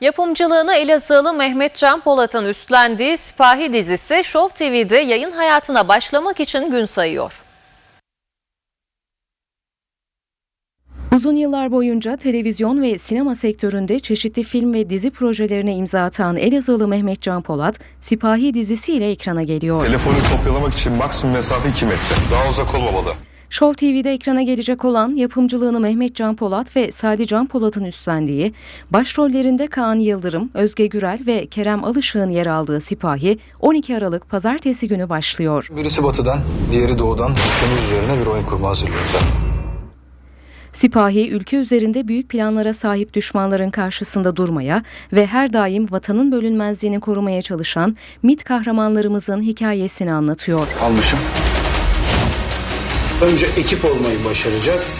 Yapımcılığını Elazığlı Mehmet Can Polat'ın üstlendiği Sipahi dizisi Show TV'de yayın hayatına başlamak için gün sayıyor. Uzun yıllar boyunca televizyon ve sinema sektöründe çeşitli film ve dizi projelerine imza atan Elazığlı Mehmet Can Polat, Sipahi dizisiyle ekrana geliyor. Telefonu kopyalamak için maksimum mesafe 2 metre. Daha uzak olmamalı. Show TV'de ekrana gelecek olan yapımcılığını Mehmet Can Polat ve Sadi Can Polat'ın üstlendiği, başrollerinde Kaan Yıldırım, Özge Gürel ve Kerem Alışık'ın yer aldığı Sipahi 12 Aralık pazartesi günü başlıyor. Birisi batıdan, diğeri doğudan ülkemiz üzerine bir oyun kurma hazırlığında. Sipahi ülke üzerinde büyük planlara sahip düşmanların karşısında durmaya ve her daim vatanın bölünmezliğini korumaya çalışan MİT kahramanlarımızın hikayesini anlatıyor. Almışım. Önce ekip olmayı başaracağız.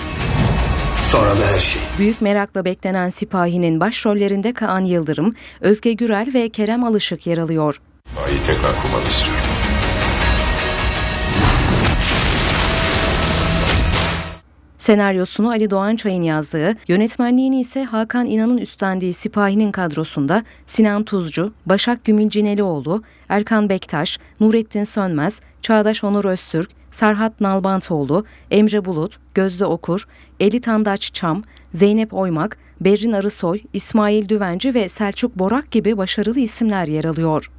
Sonra da her şey. Büyük merakla beklenen Sipahi'nin başrollerinde Kaan Yıldırım, Özge Gürel ve Kerem Alışık yer alıyor. Ayı tekrar kurmanı istiyorum. Senaryosunu Ali Doğançay'ın yazdığı, yönetmenliğini ise Hakan İnan'ın üstlendiği Sipahi'nin kadrosunda Sinan Tuzcu, Başak Gümülcinelioğlu, Erkan Bektaş, Nurettin Sönmez, Çağdaş Onur Öztürk, Serhat Nalbantoğlu, Emre Bulut, Gözde Okur, Eli Tandaç Çam, Zeynep Oymak, Berrin Arısoy, İsmail Düvenci ve Selçuk Borak gibi başarılı isimler yer alıyor.